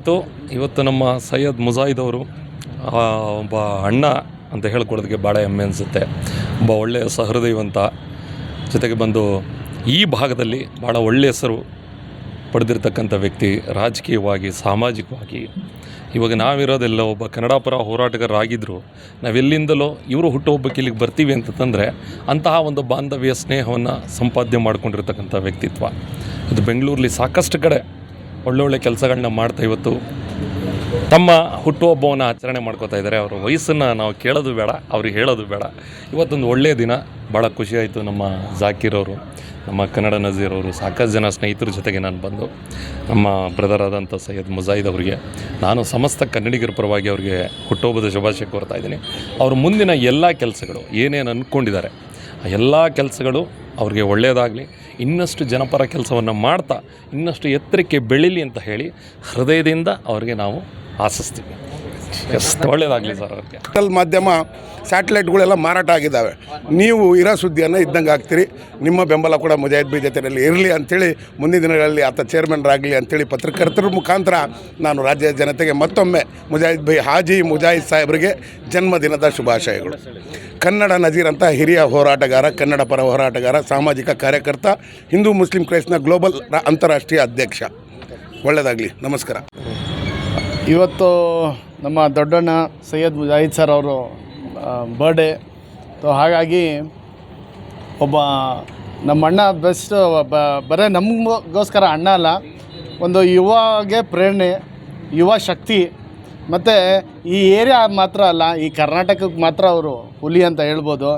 ಆಯಿತು ಇವತ್ತು ನಮ್ಮ ಸೈಯದ್ ಮುಜಾಹಿದ್ ಅವರು ಒಬ್ಬ ಅಣ್ಣ ಅಂತ ಹೇಳ್ಕೊಡೋದಕ್ಕೆ ಭಾಳ ಹೆಮ್ಮೆ ಅನಿಸುತ್ತೆ. ಒಬ್ಬ ಒಳ್ಳೆಯ ಸಹೃದಯವಂತ ಜೊತೆಗೆ ಬಂದು ಈ ಭಾಗದಲ್ಲಿ ಭಾಳ ಒಳ್ಳೆಯ ಹೆಸರು ಪಡೆದಿರ್ತಕ್ಕಂಥ ವ್ಯಕ್ತಿ, ರಾಜಕೀಯವಾಗಿ, ಸಾಮಾಜಿಕವಾಗಿ. ಇವಾಗ ನಾವಿರೋದೆಲ್ಲ ಒಬ್ಬ ಕನ್ನಡ ಪರ ಹೋರಾಟಗಾರರಾಗಿದ್ದರು ನಾವೆಲ್ಲಿಂದಲೋ ಇವರು ಹುಟ್ಟುಹಬ್ಬಕ್ಕೆ ಇಲ್ಲಿಗೆ ಬರ್ತೀವಿ ಅಂತಂದರೆ ಅಂತಹ ಒಂದು ಬಾಂಧವ್ಯ, ಸ್ನೇಹವನ್ನು ಸಂಪಾದನೆ ಮಾಡ್ಕೊಂಡಿರ್ತಕ್ಕಂಥ ವ್ಯಕ್ತಿತ್ವ. ಅದು ಬೆಂಗಳೂರಲ್ಲಿ ಸಾಕಷ್ಟು ಕಡೆ ಒಳ್ಳೊಳ್ಳೆ ಕೆಲಸಗಳನ್ನ ಮಾಡ್ತಾ ಇವತ್ತು. ತಮ್ಮ ಹುಟ್ಟುಹಬ್ಬವನ್ನು ಆಚರಣೆ ಮಾಡ್ಕೋತಾ ಇದ್ದಾರೆ. ಅವರ ವಯಸ್ಸನ್ನು ನಾವು ಕೇಳೋದು ಬೇಡ, ಅವ್ರಿಗೆ ಹೇಳೋದು ಬೇಡ. ಇವತ್ತೊಂದು ಒಳ್ಳೆಯ ದಿನ. ಭಾಳ ಖುಷಿಯಾಯಿತು ನಮ್ಮ ಜಾಕೀರ್ ಅವರು, ನಮ್ಮ ಕನ್ನಡ ನಜೀರ್ ಅವರು, ಸಾಕಷ್ಟು ಜನ ಸ್ನೇಹಿತರ ಜೊತೆಗೆ ನಾನು ಬಂದು, ನಮ್ಮ ಬ್ರದರ್ ಆದಂಥ ಸೈಯದ್ ಮುಜಾಹಿದ್ ಅವರಿಗೆ, ನಾನು ಸಮಸ್ತ ಕನ್ನಡಿಗರ ಪರವಾಗಿ ಅವರಿಗೆ ಹುಟ್ಟುಹಬ್ಬದ ಶುಭಾಶಯ ಕೋರ್ತಾ ಇದ್ದೀನಿ. ಅವ್ರ ಮುಂದಿನ ಎಲ್ಲ ಕೆಲಸಗಳು ಏನೇನು ಅಂದ್ಕೊಂಡಿದ್ದಾರೆ ಆ ಎಲ್ಲ ಕೆಲಸಗಳು ಅವ್ರಿಗೆ ಒಳ್ಳೆಯದಾಗಲಿ ಇನ್ನಷ್ಟು ಜನಪರ ಕೆಲಸವನ್ನು ಮಾಡ್ತಾ, ಇನ್ನಷ್ಟು ಎತ್ತರಕ್ಕೆ ಬೆಳೀಲಿ ಅಂತ ಹೇಳಿ ಹೃದಯದಿಂದ ಅವರಿಗೆ ನಾವು ಆಶಿಸ್ತೀವಿ. ಎಸ್ ಸರ್ ಅವ್ರಿಗೆ. ಮಾಧ್ಯಮ, ಸ್ಯಾಟಲೈಟ್ಗಳೆಲ್ಲ ಮಾರಾಟ ಆಗಿದ್ದಾವೆ. ನೀವು ಇರೋ ಸುದ್ದಿಯನ್ನು ಇದ್ದಂಗೆ ಆಗ್ತೀರಿ ನಿಮ್ಮ ಬೆಂಬಲ ಕೂಡ ಮುಜಾಹಿದ್ ಬಿ ಜೊತೆಯಲ್ಲಿ ಇರಲಿ ಅಂಥೇಳಿ ಮುಂದಿನ ದಿನಗಳಲ್ಲಿ ಆತ ಚೇರ್ಮನ್ರಾಗಲಿ ಅಂಥೇಳಿ ಪತ್ರಕರ್ತರ ಮುಖಾಂತರ ನಾನು ರಾಜ್ಯದ ಜನತೆಗೆ ಮತ್ತೊಮ್ಮೆ ಮುಜಾಹಿದ್ ಬೈ, ಹಾಜಿ ಮುಜಾಹಿದ್ ಸಾಹೇಬರಿಗೆ ಜನ್ಮದಿನದ ಶುಭಾಶಯಗಳು. ಕನ್ನಡ ನಜೀರ್ ಅಂತ ಹಿರಿಯ ಹೋರಾಟಗಾರ, ಕನ್ನಡ ಪರ ಹೋರಾಟಗಾರ, ಸಾಮಾಜಿಕ ಕಾರ್ಯಕರ್ತ, ಹಿಂದೂ ಮುಸ್ಲಿಂ ಕ್ರೈಸ್ಟ್ನ ಗ್ಲೋಬಲ್ ಅಂತಾರಾಷ್ಟ್ರೀಯ ಅಧ್ಯಕ್ಷ. ಒಳ್ಳೆಯದಾಗಲಿ ನಮಸ್ಕಾರ. ಇವತ್ತು ನಮ್ಮ ದೊಡ್ಡಣ್ಣ ಸೈಯದ್ ಮುಜಾಹಿದ್ ಸರ್ ಅವರು ಬರ್ಡೇ ಸೊ ಹಾಗಾಗಿ ಒಬ್ಬ ನಮ್ಮ ಅಣ್ಣ ಬೆಸ್ಟ್ ಬರೇ ನಮಗೋಸ್ಕರ ಅಣ್ಣ ಅಲ್ಲ, ಒಂದು ಯುವಗೆ ಪ್ರೇರಣೆ, ಯುವ ಶಕ್ತಿ. ಮತ್ತು ಈ ಏರಿಯಾ ಮಾತ್ರ ಅಲ್ಲ, ಈ ಕರ್ನಾಟಕಕ್ಕೆ ಮಾತ್ರ ಅವರು ಹುಲಿ ಅಂತ ಹೇಳ್ಬೋದು.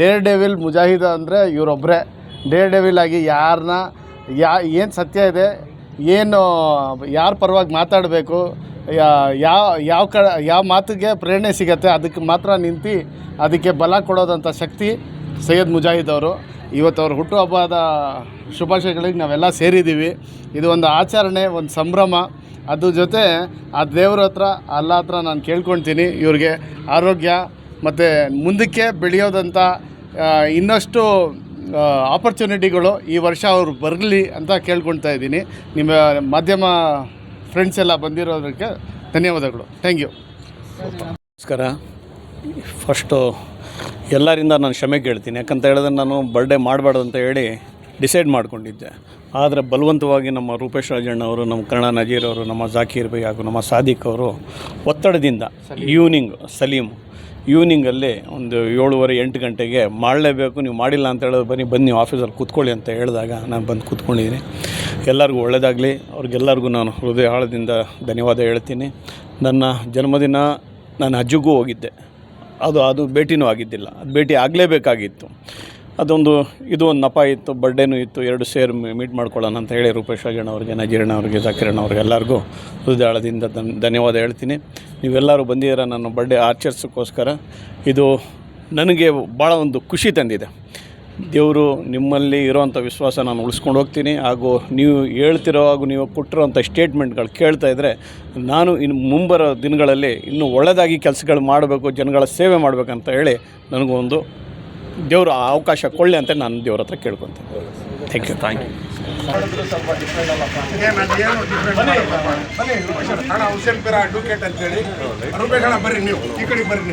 ಡೇರ್ ಡೆವಿಲ್ ಮುಜಾಹಿದ್ ಅಂದರೆ ಇವರೊಬ್ಬರೇ ಡೇರ್ ಡೆವಿಲ್ ಆಗಿ ಯಾರನ್ನ ಯಾ, ಏನು ಸತ್ಯ ಇದೆ, ಏನು, ಯಾರ ಪರವಾಗಿ ಮಾತಾಡಬೇಕು ಯಾವ ಯಾವ ಕ ಯಾವ ಮಾತಿಗೆ ಪ್ರೇರಣೆ ಸಿಗತ್ತೆ, ಅದಕ್ಕೆ ಮಾತ್ರ ನಿಂತು ಅದಕ್ಕೆ ಬಲ ಕೊಡೋದಂಥ ಶಕ್ತಿ ಸೈಯದ್ ಮುಜಾಹಿದ್ ಅವರು. ಇವತ್ತು ಅವ್ರ ಹುಟ್ಟುಹಬ್ಬದ ಶುಭಾಶಯಗಳಿಗೆ ನಾವೆಲ್ಲ ಸೇರಿದ್ದೀವಿ. ಇದು ಒಂದು ಆಚರಣೆ, ಒಂದು ಸಂಭ್ರಮ. ಅದ್ರ ಜೊತೆ ಆ ದೇವ್ರ ಹತ್ರ, ಅಲ್ಲ ಹತ್ರ ನಾನು ಕೇಳ್ಕೊಳ್ತೀನಿ ಇವ್ರಿಗೆ ಆರೋಗ್ಯ ಮತ್ತು ಮುಂದಕ್ಕೆ ಬೆಳೆಯೋದಂಥ ಇನ್ನಷ್ಟು ಆಪರ್ಚುನಿಟಿಗಳು ಈ ವರ್ಷ ಅವ್ರು ಬರಲಿ ಅಂತ ಕೇಳ್ಕೊಳ್ತಾ ಇದ್ದೀನಿ. ನಿಮ್ಮ ಮಾಧ್ಯಮ ಫ್ರೆಂಡ್ಸ್ ಎಲ್ಲ ಬಂದಿರೋದಕ್ಕೆ ಧನ್ಯವಾದಗಳು. ಥ್ಯಾಂಕ್ ಯು ನಮಸ್ಕಾರ. ಫಸ್ಟು ಎಲ್ಲರಿಂದ ನಾನು ಕ್ಷಮೆ ಕೇಳ್ತೀನಿ. ಯಾಕಂತ ಹೇಳಿದ್ರೆ ನಾನು ಬರ್ಡೇ ಮಾಡಬಾರ್ದು ಅಂತ ಹೇಳಿ ಡಿಸೈಡ್ ಮಾಡಿಕೊಂಡಿದ್ದೆ. ಆದರೆ ಬಲವಂತವಾಗಿ ನಮ್ಮ ರೂಪೇಶ್ ರಾಜಣ್ಣ ಅವರು ನಮ್ಮ ಕನ್ನಡ ನಜೀರ್ ಅವರು ನಮ್ಮ ಜಾಕೀರ್ ಬೈ ಹಾಗೂ ನಮ್ಮ ಸಾದಿಕ್ ಅವರು ಒತ್ತಡದಿಂದ ಈವ್ನಿಂಗ್ ಸಲೀಮ್ ಈವ್ನಿಂಗಲ್ಲಿ ಒಂದು ಏಳುವರೆ ಎಂಟು ಗಂಟೆಗೆ ಮಾಡಲೇಬೇಕು ನೀವು ಮಾಡಿಲ್ಲ ಅಂತ ಹೇಳಿದ್ರೆ ಬನ್ನಿ ಬನ್ನಿ ನೀವು ಆಫೀಸಲ್ಲಿ ಕೂತ್ಕೊಳ್ಳಿ ಅಂತ ಹೇಳಿದಾಗ ನಾನು ಬಂದು ಕೂತ್ಕೊಂಡಿದ್ದೀನಿ. ಎಲ್ಲರಿಗೂ ಒಳ್ಳೆಯದಾಗಲಿ ಅವ್ರಿಗೆಲ್ಲರಿಗೂ ನಾನು ಹೃದಯ ಆಳದಿಂದ ಧನ್ಯವಾದ ಹೇಳ್ತೀನಿ. ನನ್ನ ಜನ್ಮದಿನ ನಾನು ಅಜ್ಜಿಗೂ ಹೋಗಿದ್ದೆ. ಅದು ಅದು ಭೇಟಿನೂ ಆಗಿದ್ದಿಲ್ಲ. ಅದು ಭೇಟಿ ಆಗಲೇಬೇಕಾಗಿತ್ತು. ಅದೊಂದು ಇದು ಒಂದು ನಪ ಇತ್ತು ಬರ್ಡೇನೂ ಇತ್ತು. ಎರಡು ಸೇರಿ ಮೀಟ್ ಮಾಡ್ಕೊಳ್ಳೋಣ ಅಂತ ಹೇಳಿ ರೂಪೇಶ್ ಅಗಣ್ಣ ಅವ್ರಿಗೆ, ನಜೀರಣ್ಣ ಅವ್ರಿಗೆ ಜಾಕಿರಣ್ಣ ಅವ್ರಿಗೆ ಎಲ್ಲರಿಗೂ ಹೃದಯಾಳದಿಂದ ಧನ್, ಧನ್ಯವಾದ ಹೇಳ್ತೀನಿ. ನೀವೆಲ್ಲರೂ ಬಂದಿದ್ದೀರ ನನ್ನ ಬರ್ಡೇ ಆಚರಿಸೋಕ್ಕೋಸ್ಕರ. ಇದು ನನಗೆ ಭಾಳ ಒಂದು ಖುಷಿ ತಂದಿದೆ. ದೇವರು ನಿಮ್ಮಲ್ಲಿ ಇರೋವಂಥ ವಿಶ್ವಾಸ ನಾನು ಉಳಿಸ್ಕೊಂಡು ಹೋಗ್ತೀನಿ. ಹಾಗೂ ನೀವು ಹೇಳ್ತಿರೋ ಹಾಗೂ ನೀವು ಕೊಟ್ಟಿರೋವಂಥ ಸ್ಟೇಟ್ಮೆಂಟ್ಗಳು ಕೇಳ್ತಾ ಇದ್ದರೆ ನಾನು ಇನ್ನು ಮುಂಬರೋ ದಿನಗಳಲ್ಲಿ ಇನ್ನೂ ಒಳ್ಳೆಯದಾಗಿ ಕೆಲಸಗಳು ಮಾಡಬೇಕು ಜನಗಳ ಸೇವೆ ಮಾಡಬೇಕಂತ ಹೇಳಿ ನನಗೊಂದು ದೇವರು ಆ ಅವಕಾಶ ಕೊಳ್ಳಿ ಅಂತ ನಾನು ದೇವ್ರ ಹತ್ರ ಕೇಳ್ಕೊತೀನಿ. ಥ್ಯಾಂಕ್ ಯು ಥ್ಯಾಂಕ್ ಯು ಹಣ ಹುಸೇನ್ ಪೀರ ಅಡ್ವೊಕೇಟ್ ಅಂತೇಳಿ ರೂಪೇಶ್ ಅಣ್ಣ ಬರ್ರಿ ನೀವು ಈ ಕಡೆ ಬರ್ರಿ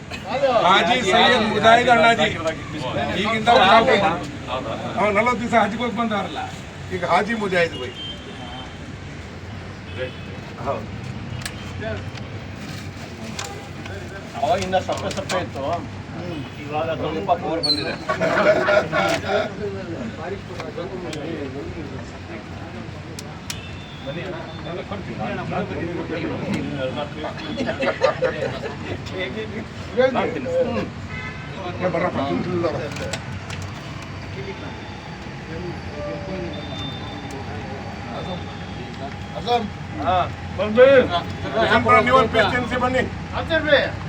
ಹಾಜಿ ಸೈಯದ್ ಮುಜಾಹಿದ್ ಅಣ್ಣಾಜಿ. ಈಗಿಂದ ಅವ ನಲವತ್ತು ದಿವಸ ಹಜ್ಗೆ ಹೋಗಿ ಬಂದವರಲ್ಲ. ಈಗ ಹಾಜಿ ಮುಜಾಹಿದ್ ಬೈ ಅವಾಗಿಂದ ಸಪ್ಪೆ ಸಪ್ಪೆ ಇತ್ತು. ಇವಾಗ ಸ್ವಲ್ಪ ಪವರ್ ಬಂದಿದೆ.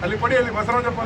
ಅಲ್ಲಿ ಕೊಡಿ ಅಲ್ಲಿ ಬಸವರಾಜಪ್ಪ